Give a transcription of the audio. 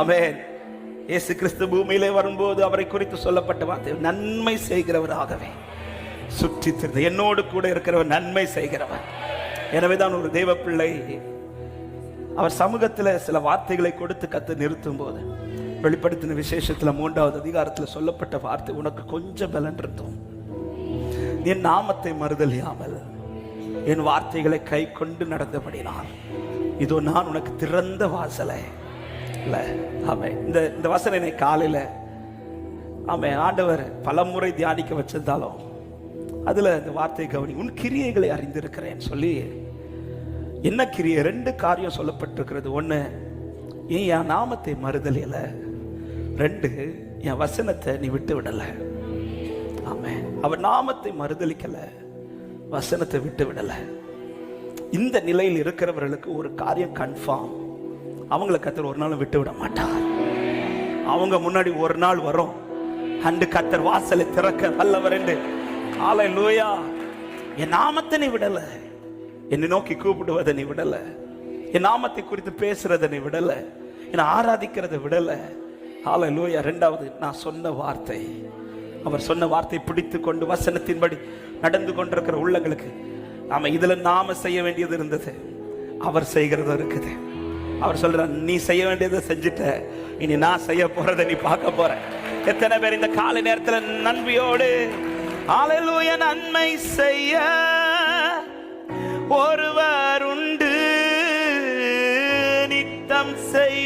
ஆமேன். இயேசு கிறிஸ்து பூமியிலே வரும்போது அவரை குறித்து சொல்லப்பட்ட வார்த்தை நன்மை செய்கிறவராகவே. சுற்றி திரிந்து என்னோடு கூட இருக்கிறவர் நன்மை செய்கிறவர். எனவேதான் ஒரு தெய்வ பிள்ளை அவர் சமூகத்தில் சில வார்த்தைகளை கொடுத்து கத்து நிறுத்தும் போது வெளிப்படுத்தின விசேஷத்தில் மூன்றாவது அதிகாரத்தில் சொல்லப்பட்ட வார்த்தை உனக்கு கொஞ்சம் பலன் இருந்தோம். என் நாமத்தை மறுதலியாமல் என் வார்த்தைகளை கை கொண்டு நடந்தபடினால் இதோ நான் உனக்கு திறந்த வாசலை. இல்ல. ஆமே இந்த இந்த வசனை என்னை காலையில ஆமே ஆண்டவர் பல முறை தியானிக்க வச்சிருந்தாலும் அதுல இந்த வார்த்தையை கவனி உன் கிரியைகளை அறிந்திருக்கிறேன் சொல்லி என்ன கிரியை? ரெண்டு காரியம் சொல்லப்பட்டிருக்கிறது. ஒண்ணு நீ என் நாமத்தை மறுதலியல ரெண்டு என் வசனத்தை நீ விட்டு விடல ஆமே அவர் நாமத்தை மறுதலிக்கல வசனத்தை விட்டு விடல இந்த நிலையில் இருக்கிறவர்களுக்கு ஒரு காரியம் கன்ஃபார்ம் அவங்கள கத்தர் ஒரு நாளும் விட்டு விட மாட்டார். அவங்க முன்னாடி ஒரு நாள் வரும். அண்டு கத்தர் வாசலை திறக்க வல்லவர் என்று. ஆலை லூயா என் நாமத்தை நீ விடல. என்னை நோக்கி கூப்பிடுவதை நீ விடல. என் நாமத்தை குறித்து பேசுறதை நீ விடல. என்னை ஆராதிக்கிறதை விடல. ஆலை லூயா ரெண்டாவது நான் சொன்ன வார்த்தை. அவர் சொன்ன வார்த்தை பிடித்து கொண்டு வசனத்தின்படி நடந்து கொண்டிருக்கிற உள்ளங்களுக்கு நாம இதுல நாம செய்ய வேண்டியது இருந்தது. அவர் செய்கிறதும் இருக்குது. அவர் சொல்றார் நீ செய்ய வேண்டியதை செஞ்சுட்ட. இனி நான் செய்ய போறதை நீ பார்க்க போற. எத்தனை பேர் இந்த காலை நேரத்துல நன்மையோடு அலலூய நன்மை செய்ய ஒருவர் உண்டு. நித்தம் செய்ய